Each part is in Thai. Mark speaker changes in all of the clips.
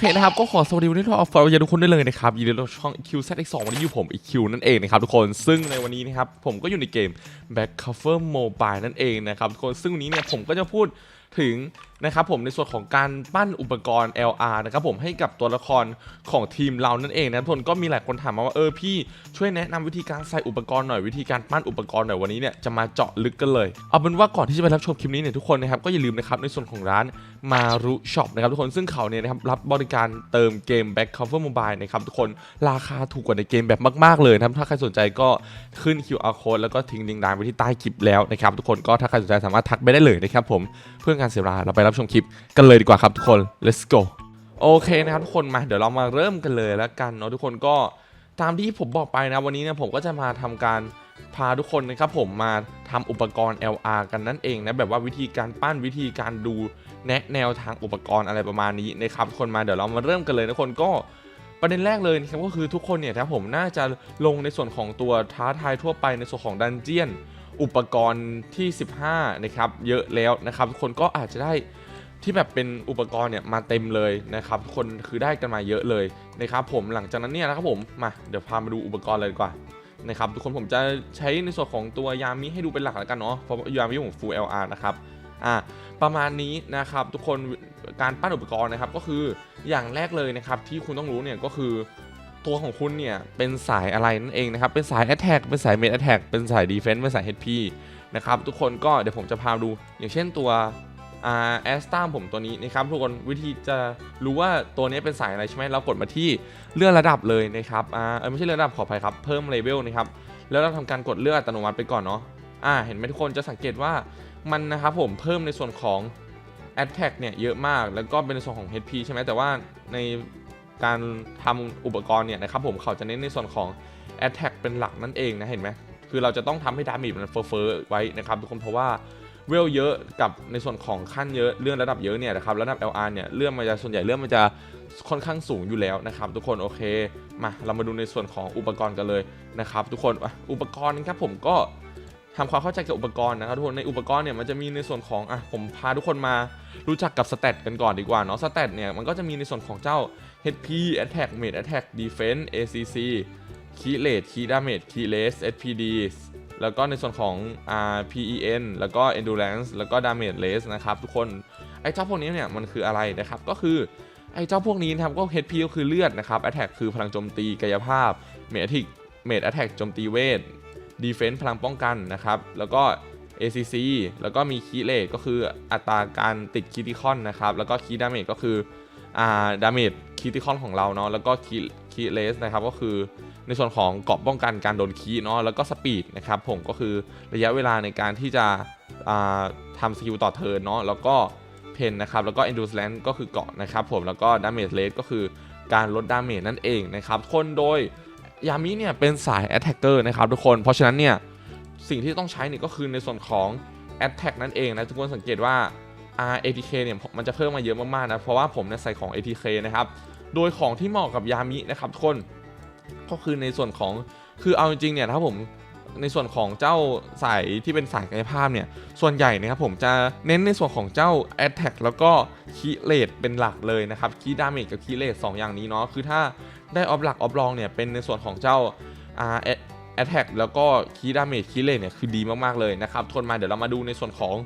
Speaker 1: เคนะครับ ก็ขอสวัสดีวันนี้ทุกคนฟอร์ทุกคนได้เลยนะครับยินดีต้อนรับช่อง Q Z X 2 วันนี้อยู่ผม EQ นั่นเองนะครับทุกคนซึ่งในวันนี้นะครับผมก็อยู่ในเกม Back Cover Mobile นั่นเองนะครับทุกคนซึ่งวันนี้เนี่ยผมก็จะพูด ถึงนะครับผมในส่วนของการปั้นอุปกรณ์ LR นะครับผมให้กับตัวละครของทีมเรานั่นเองนะทุกคนก็มีหลายคนถามมาว่าเออพี่ช่วยแนะนำวิธีการใส่อุปกรณ์หน่อยวิธีการปั้นอุปกรณ์หน่อยวันนี้เนี่ยจะมาเจาะลึกกันเลย เอาเป็นว่าก่อนที่จะไปรับชมคลิปนี้เนี่ยทุกคนนะครับก็อย่าลืมนะครับในส่วนของร้านมารุช็อปนะครับทุกคนซึ่งเขาเนี่ยนะครับรับบริการเติมเกม Back Cover Mobile นะครับทุกคนราคาถูกกว่าในเกมแบบมาก ๆเลยนะครับถ้าใครสนใจก็ขึ้น QR code แล้วก็ทิ้งลิงก์ดาวไว้ที่ใต้คลิปแล้วนะครับทุกคนก็ถ้าใครสนใจสามารถทักไปได้เลยนะครับผมเพื่อการเสียเวลาเราไปรับชมคลิปกันเลยดีกว่าครับทุกคน let's go โอเคนะครับทุกคนมาเดี๋ยวเรามาเริ่มกันเลยแล้วกันเนาะทุกคนก็ตามที่ผมบอกไปนะวันนี้เนี่ยผมก็จะมาทำการพาทุกคนนะครับผมมาทำอุปกรณ์ LR กันนั่นเองนะแบบว่าวิธีการปั้นวิธีการดูแนะแนวทางอุปกรณ์อะไรประมาณนี้นะครับทุกคนมาเดี๋ยวเรามาเริ่มกันเลยนะคนก็ประเด็นแรกเลยนะครับก็คือทุกคนเนี่ยถ้าผมน่าจะลงในส่วนของตัวท้าทายทั่วไปในส่วนของดันเจียน อุปกรณ์ที่ 15 นะครับ เยอะแล้วนะครับ ทุกคนก็อาจจะได้ที่แบบเป็นอุปกรณ์เนี่ยมาเต็มเลยนะครับทุกคนคือได้กันมาเยอะเลยนะครับ ผมหลังจากนั้นเนี่ยนะครับผมมาเดี๋ยวพามาดูอุปกรณ์เลยดีกว่านะครับทุกคนผมจะใช้ในส่วนของตัวยามิให้ดูเป็นหลักแล้วกันเนาะเพราะยามิผม Full LR นะครับอ่าประมาณนี้นะครับทุกคนการปั้นอุปกรณ์นะครับก็คืออย่างแรกเลยนะครับที่คุณต้องรู้เนี่ยก็คือ ตัวของคุณเนี่ยเป็นสายอะไรนั่นเองนะครับ เป็นสาย Attack เป็นสาย Mid Attack เป็นสาย Defense เป็นสาย HP นะครับทุกคนก็เดี๋ยวผมจะพาดู อย่างเช่นตัวแอสตามผมตัวนี้นะครับทุกคนวิธีจะรู้ว่าตัวนี้เป็นสายอะไรใช่ไหมเรากดมาที่เลื่อนระดับเลยนะครับอ่าไม่ใช่เลื่อนระดับขออภัยครับเพิ่มเลเวลนะครับแล้วเราทำการกดเลื่อนอัตโนมัติไปก่อนเนาะอ่าเห็นไหมทุกคนจะสังเกตว่ามันนะครับผมเพิ่มในส่วนของ Attack เนี่ยเยอะมากแล้วก็เป็นในส่วนของ HP ใช่ไหมแต่ว่าใน การทำอุปกรณ์เนี่ยนะครับผมเขาจะเน้นในส่วนของ Attack เป็นหลักนั่นเองนะเห็นไหมคือเราจะต้องทำให้ดาเมจมันเฟ้อไว้นะครับทุกคนเพราะว่าเวลเยอะกับในส่วนของขั้นเยอะเลื่อนระดับเยอะเนี่ยนะครับระดับ LR เนี่ยเลื่อนมันจะส่วนใหญ่เลื่อนมันจะค่อนข้างสูงอยู่แล้วนะครับ ทุกคนโอเคมาเรามาดูในส่วนของอุปกรณ์กันเลยนะครับ ทุกคนอุปกรณ์นะครับผมก็ทำความเข้าใจกับอุปกรณ์นะครับทุกคนในอุปกรณ์เนี่ยมันจะมีในส่วนของอะผมพาทุกคนมา รู้จักกับสเตตกันก่อนดีกว่าเนาะสเตตเนี่ยมันก็จะมีในส่วนของเจ้า HP Attack Mid Attack Defense ACC Key Rate Key Damage Key Rate SPD แล้วก็ในส่วนของ R PEN แล้วก็ Endurance แล้วก็ Damage Race นะครับทุกคนไอ้เจ้าพวกนี้เนี่ยมันคืออะไรนะครับก็คือไอ้เจ้าพวกนี้นะครับก็ HP ก็คือเลือดนะครับ Attack คือพลังโจมตีกายภาพ Medic Med Attack โจมตีเวท Defense พลังป้องกันนะครับ แล้วก็ ACC แล้วก็มี Key Rate ก็คืออัตราการติดคิติคอนนะครับ แล้วก็ Key Damage ก็คืออ่า Damage คิติคอนของเราเนาะแล้วก็ Key Key Race นะครับก็คือในส่วนของเกราะป้องกันการโดนคีย์เนาะแล้วก็สปีดนะครับผมก็คือระยะเวลาในการที่จะอ่าทำสกิลต่อเทิร์นเนาะแล้วก็เพนนะครับแล้วก็ endurance ก็คือเกาะนะครับผมแล้วก็ damage rate ก็คือการลดดาเมจนั่นเองนะครับคนโดยยามิเนี่ยเป็นสาย attacker นะครับทุกคนเพราะฉะนั้นเนี่ย สิ่งที่ต้องใช้เนี่ยก็คือในส่วนของ attack นั่นเองนะทุกคนสังเกตว่า R ATK เนี่ยมันจะเพิ่มมาเยอะมากๆนะเพราะว่าผมเนี่ยใส่ของ ATK นะครับโดยของที่เหมาะกับยามินะครับทุกคนก็คือในส่วนของคือเอาจริงๆเนี่ยถ้าผมในส่วนของเจ้าสายที่เป็นสายกายภาพเนี่ย ส่วนใหญ่นะครับผมจะเน้นในส่วนของเจ้า a t t a c k แล้วก็คีเลตเป็นหลักเลยนะครับคีดาเมจกับคีเลตสองอย่างนี้เนาะคือถ้าได้ออฟหลักออฟรองเนี่ยเป็นในส่วนของเจ้าอ่า a t t a c k แล้วก็คีดาเมจคีเลตเนี่ยคือดีมากๆเลยนะครับทนมาเดี๋ยวเรามาดูในส่วนของ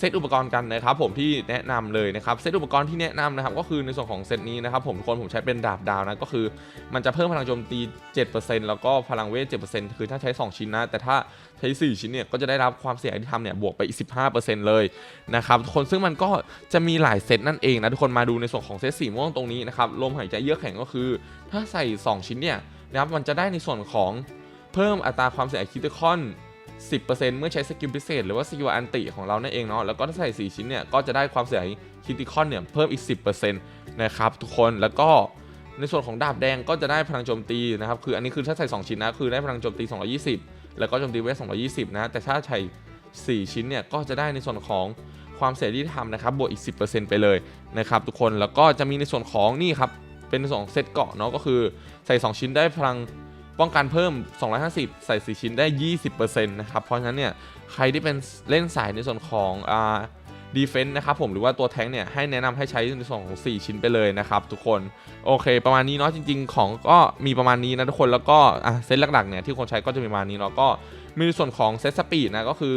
Speaker 1: เซตอุปกรณ์กันนะครับผมที่แนะนำเลยนะครับเซตอุปกรณ์ที่แนะนำนะครับก็คือในส่วนของเซตนี้นะครับผมทุกคนผมใช้เป็นดาบดาวนะก็คือ มันจะเพิ่มพลังโจมตี 7%แล้วก็พลังเวท 7%คือถ้าใช้ 2 ชิ้นนะ แต่ถ้าใช้ 4 ชิ้นเนี่ยก็จะได้รับความเสียหายที่ทำเนี่ยบวกไปอีก 15%เลยนะครับทุกคนซึ่งมันก็จะมีหลายเซตนั่นเองนะทุกคนมาดูในส่วนของเซตสีม่วงตรงนี้นะครับลมหายใจเยือกแข็งก็คือ ถ้าใส่ 2 ชิ้นเนี่ยนะครับมันจะได้ในส่วนของ พิ่มอัตราความเสียหายคิติคอน10%เมื่อใช้สกิลพิเศษ หรือว่าสกิลอันติของเรานั่นเองเนาะแล้วก็ถ้าใส่ 4 ชิ้นเนี่ย ก็จะได้ความเสียหายคิติคอนเนี่ย เพิ่มอีก 10%นะครับทุกคนแล้วก็ในส่วนของดาบแดงก็จะได้พลังโจมตีนะครับคืออันนี้คือถ้าใส่ 2 ชิ้นนะ คือได้พลังโจมตี 220 แล้วก็โจมตีเวท220 นะ แต่ถ้าใส่4ชิ้นเนี่ยก็จะได้ในส่วนของความเสียที่ทำนะครับบวกอีก 10%ไปเลยนะครับทุกคนแล้วก็จะมีในส่วนของนี่ครับเป็นสองเซตเกาะเนาะก็คือใส่ 2 ชิ้นได้พลัง ป้องกันเพิ่ม 250 ใส่ 4 ชิ้นได้ 20%นะครับ เพราะฉะนั้นเนี่ยใครที่เป็นเล่นสายในส่วนของอ่าดีเฟนต์นะครับผมหรือว่าตัวแท้งเนี่ยให้แนะนำให้ใช้ในส่วนของ 4 ชิ้นไปเลยนะครับทุกคน โอเค ประมาณนี้เนาะจริง ๆ ของก็มีประมาณนี้นะทุกคนแล้วก็อะเซตหลักๆเนี่ยที่คนใช้ก็จะมีประมาณนี้เนาะก็มีในส่วนของเซตสปีดนะก็คือ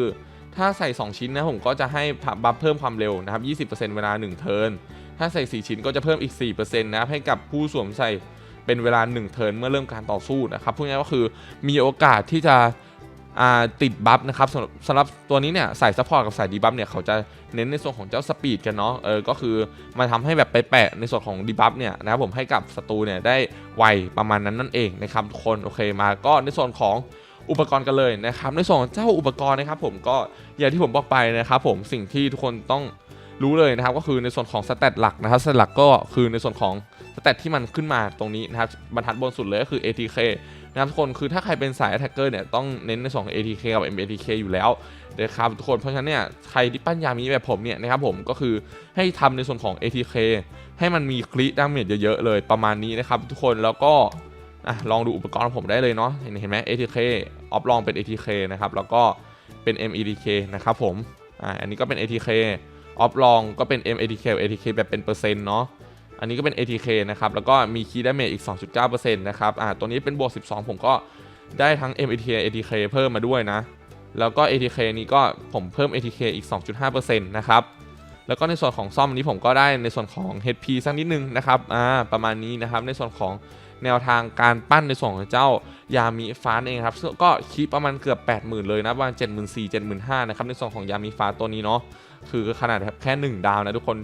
Speaker 1: ถ้าใส่ 2 ชิ้นนะผมก็จะให้บัฟเพิ่มความเร็วนะครับ 20%เวลา 1 เทิร์นถ้าใส่ 4 ชิ้นก็จะเพิ่มอีก 4%นะครับให้กับผู้สวมใส่ เป็นเวลา 1 เทิร์นเมื่อเริ่มการต่อสู้นะครับพูดง่ายๆก็คือมีโอกาสที่จะติดบัฟนะครับสำหรับสำหรับตัวนี้เนี่ยใส่ซัพพอร์ตกับใส่ดีบัฟเนี่ยเขาจะเน้นในส่วนของเจ้าสปีดกันเนาะเออก็คือมาทำให้แบบไปแปะในส่วนของดีบัฟเนี่ยนะครับผมให้กับศัตรูเนี่ยได้ไวประมาณนั้นนั่นเองนะครับทุกคนโอเคมาก็ในส่วนของอุปกรณ์กันเลยนะครับในส่วนของเจ้าอุปกรณ์นะครับผมก็อย่างที่ผมบอกไปนะครับผมสิ่งที่ทุกคนต้องรู้เลยนะครับก็คือในส่วนของสเตตหลักนะครับสเตตหลักก็คือในส่วนของ สเตตที่มันขึ้นมาตรงนี้นะครับบรรทัดบนสุดเลยก็คือ ATK นะครับทุกคนคือถ้าใครเป็นสาย attacker เนี่ยต้องเน้นในส่วนของ ATK กับ MATK อยู่แล้วนะครับทุกคนเพราะฉะนั้นเนี่ยใครที่ปั้นยามีแบบผมเนี่ยนะครับผมก็คือให้ทำในส่วนของ ATK ให้มันมีคลิดาเมจเยอะๆเลยประมาณนี้นะครับทุกคนแล้วก็อะลองดูอุปกรณ์ของผมได้เลยเนาะเห็นไหม ATK ออฟลองเป็น ATK นะครับแล้วก็เป็น MEDK นะครับผมอ่าอันนี้ก็เป็น ATK ออฟลองก็เป็น MATK ATK แบบเป็นเปอร์เซ็นต์เนาะ อันนี้ก็เป็น ATK นะครับ แล้วก็มีคีย์ดาเมจอีก 2.9%นะครับอ่าตัวนี้เป็นบวก 12 ผมก็ได้ทั้ง MATK ATK เพิ่มมาด้วยนะ แล้วก็ ATK นี้ก็ผมเพิ่ม ATK อีก 2.5%นะครับ แล้วก็ในส่วนของซ่อมนี้ผมก็ได้ในส่วนของ HP สักนิดนึงนะครับอ่าประมาณนี้นะครับ ในส่วนของแนวทางการปั้นในส่วนของเจ้ายามิฟ้าเองครับก็คิดประมาณเกือบ 80,000 เลยนะประมาณ 74,000 75,000นะครับในส่วนของยามิฟ้าตัวนี้เนาะคือขนาดแค่ 1 ดาวนะทุกคน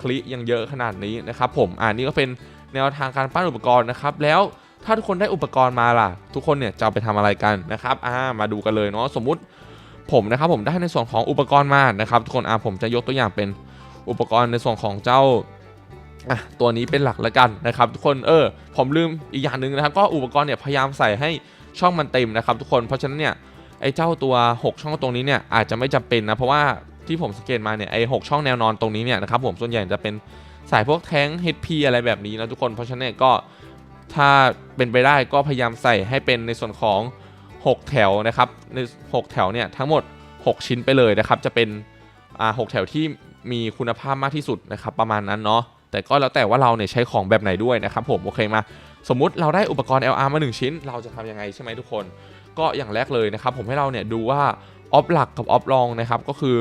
Speaker 1: คลิยังเยอะขนาดนี้นะครับผมอ่านี่ก็เป็นแนวทางการปั้นอุปกรณ์นะครับ แล้วถ้าทุกคนได้อุปกรณ์มาล่ะ ทุกคนเนี่ยจะไปทำอะไรกันนะครับอ่ามาดูกันเลยเนาะสมมุติผมนะครับผมได้ในส่วนของอุปกรณ์มานะครับ ทุกคนอ่าผมจะยกตัวอย่างเป็นอุปกรณ์ในส่วนของเจ้าอะตัวนี้เป็นหลักแล้วกันนะครับ ทุกคนเออผมลืมอีกอย่างหนึ่งนะครับ ก็อุปกรณ์เนี่ยพยายามใส่ให้ช่องมันเต็มนะครับ ทุกคนเพราะฉะนั้นเนี่ยไอ้เจ้าตัว 6 ช่องตรงนี้เนี่ยอาจจะไม่จำเป็นนะเพราะว่า ที่ผมสังเกตมาเนี่ยไอหช่องแนวนอนตรงนี้เนี่ยนะครับผมส่วนใหญ่จะเป็นสายพวกแท้ง HP อะไรแบบนี้นะทุกคนเพราะฉะนั้นก็ถ้าเป็นไปได้ก็พยายามใส่ให้เป็นในส่วนของ 6 แถวนะครับใน6แถวเนี่ยทั้งหมด 6 ชิ้นไปเลยนะครับ จะเป็นอ่าหกแถวที่มีคุณภาพมากที่สุดนะครับประมาณนั้นเนาะแต่ก็แล้วแต่ว่าเราเนี่ยใช้ของแบบไหนด้วยนะครับผมโอเคมา สมมุติเราได้อุปกรณ์ LR มา 1 ชิ้น เราจะทำยังไงใช่ไหมทุกคน ก็อย่างแรกเลยนะครับผมให้เราเนี่ยดูว่าออฟหลักกับออฟรองนะครับก็คือ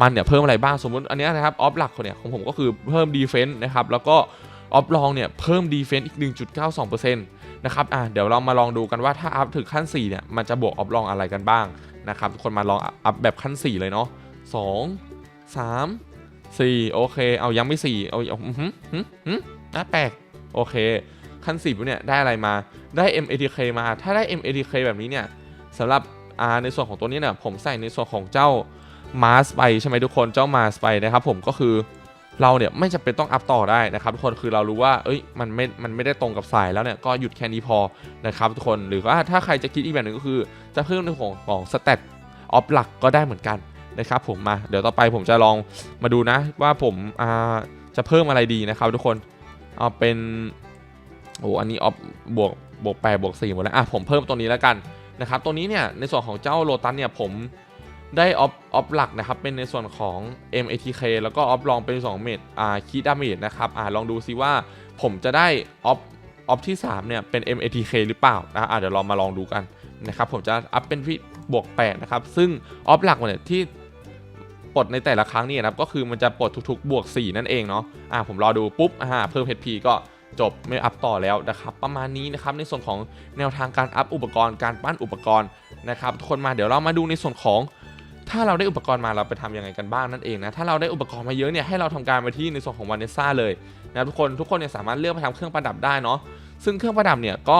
Speaker 1: มันเนี่ยเพิ่มอะไรบ้างสมมติอันนี้นะครับออฟหลักเนี่ยของผมก็คือเพิ่มดีเฟนต์นะครับแล้วก็ออฟรองเนี่ยเพิ่มดีเฟนต์อีก 1.92%นะครับอะเดี๋ยวเรามาลองดูกันว่าถ้าอัพถึงขั้น4เนี่ยมันจะบวกออฟรองอะไรกันบ้างนะครับทุกคนมาลองอัพแบบขั้น 4 เลยเนาะ2 3สี่โอเค เอายังไม่สี่เอาอืมหืมหืมน่าแปลกโอเค ขั้นสี่ปุ๊บเนี่ยได้อะไรมาได้ MATK มา ถ้าได้ MATK แบบนี้เนี่ยสำหรับอ่าในส่วนของตัวนี้เนี่ยผมใส่ในส่วนของเจ้า มาสไปใช่ไหมทุกคนเจ้ามาสไปนะครับผมก็คือเราเนี่ยไม่จำเป็นต้องอัพต่อได้นะครับทุกคนคือเรารู้ว่าเอ้ยมันไม่มันไม่ได้ตรงกับสายแล้วเนี่ยก็หยุดแค่นี้พอนะครับทุกคนหรือว่าถ้าใครจะคิดอีกแบบหนึ่งก็คือจะเพิ่มในของของสเตตออฟหลักก็ได้เหมือนกันนะครับผมมาเดี๋ยวต่อไปผมจะลองมาดูนะว่าผมอ่าจะเพิ่มอะไรดีนะครับทุกคนเอาเป็นโอ้อันนี้ออฟบวกบวกแปดบวกสี่หมดแล้วอะผมเพิ่มตัวนี้แล้วกันนะครับตัวนี้เนี่ยในส่วนของเจ้าโลตัสเนี่ยผม ได้ออฟออฟหลักนะครับ เป็นในส่วนของ MATK แล้วก็ออฟลองเป็น2เมตรอ่าคีดาเมจนะครับอ่าลองดูซิว่าผมจะได้ออฟออฟที่ 3 เนี่ย เป็น MATK หรือเปล่านะอ่าเดี๋ยวเรามาลองดูกันนะครับ ผมจะอัพเป็นพี่บวก 8 นะครับ ซึ่งออฟหลักเนี่ยที่ปลดในแต่ละครั้งนี่นะครับ ก็คือมันจะปลดทุกๆ บวก 4 นั่นเองเนาะอ่าผมรอดูปุ๊บอ่าเพิ่ม HP ก็จบไม่อัพต่อแล้วนะครับ ประมาณนี้นะครับในส่วนของแนวทางการอัพอุปกรณ์การปั้นอุปกรณ์นะครับทุกคนมาเดี๋ยวเรามาดูในส่วนของ ถ้าเราได้อุปกรณ์มาเราไปทำยังไงกันบ้างนั่นเองนะถ้าเราได้อุปกรณ์มาเยอะเนี่ยให้เราทำการไปที่ในส่วนของวานเนซ่าเลยนะทุกคนทุกคนเนี่ยสามารถเลือกไปทำเครื่องประดับได้เนาะซึ่งเครื่องประดับเนี่ยก็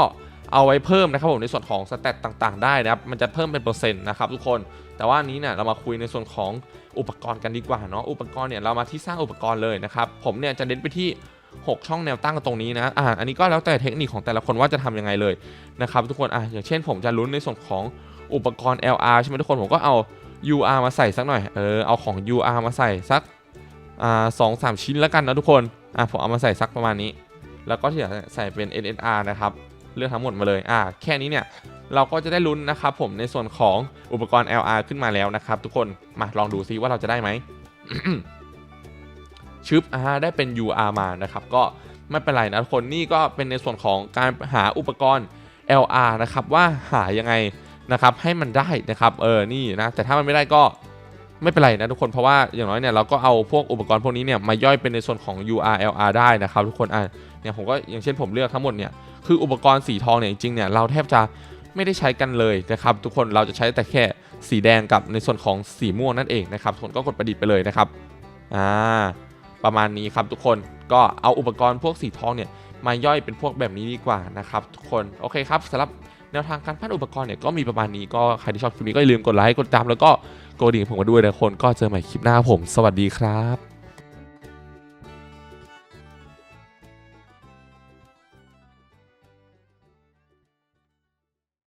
Speaker 1: เอาไว้เพิ่มนะครับผมในส่วนของสเตตต่างๆได้นะครับมันจะเพิ่มเป็นเปอร์เซ็นต์นะครับทุกคนแต่ว่านี้เนี่ยเรามาคุยในส่วนของอุปกรณ์กันดีกว่าเนาะอุปกรณ์เนี่ยเรามาที่สร้างอุปกรณ์เลยนะครับผมเนี่ยจะเน้นไปที่ 6 ช่องแนวตั้งตรงนี้นะอ่าอันนี้ก็แล้วแต่เทคนิคของแต่ละคนว่าจะทำยังไงเลยนะครับทุกคนอะอย่างเช่นผมจะลุ้นในส่วนของอุปกรณ์ LR ใช่ไหมทุกคนผมก็เอา UR มาใส่สักหน่อย เออ เอาของ UR มาใส่สัก อ่าสองสามชิ้นแล้วกันนะทุกคน อะผมเอามาใส่สักประมาณนี้ แล้วก็ที่ใส่เป็น NSR นะครับ เลือกทั้งหมดมาเลย อ่า แค่นี้เนี่ย เราก็จะได้ลุ้นนะครับผมในส่วนของอุปกรณ์ LR ขึ้นมาแล้วนะครับ ทุกคน มาลองดูซิว่าเราจะได้ไหม ชึบ อ่า ได้เป็น UR มานะครับ ก็ไม่เป็นไรนะทุกคน นี่ก็เป็นในส่วนของการหาอุปกรณ์ LR นะครับ ว่าหายังไง นะครับให้มันได้นะครับเออนี่นะแต่ถ้ามันไม่ได้ก็ไม่เป็นไรนะทุกคนเพราะว่าอย่างน้อยเนี่ยเราก็เอาพวกอุปกรณ์พวกนี้เนี่ยมาย่อยเป็นในส่วนของ UR LR ได้นะครับทุกคนอะเนี่ยผมก็อย่างเช่นผมเลือกทั้งหมดเนี่ยคืออุปกรณ์สีทองเนี่ยจริงๆเนี่ยเราแทบจะไม่ได้ใช้กันเลยนะครับทุกคนเราจะใช้แต่แค่สีแดงกับในส่วนของสีม่วงนั่นเองนะครับทุกคนก็กดประดิษฐ์ไปเลยนะครับอ่าประมาณนี้ครับทุกคนก็เอาอุปกรณ์พวกสีทองเนี่ยมาย่อยเป็นพวกแบบนี้ดีกว่านะครับทุกคนโอเคครับสำหรับ แนวทางการปั้นอุปกรณ์เนี่ยก็มีประมาณนี้ก็ใครที่ชอบคลิปนี้ก็อย่าลืมกดไลค์กดติดตามแล้วก็กดดิ่งผมมาด้วยนะคนก็เจอใหม่คลิปหน้าผม สวัสดีครับ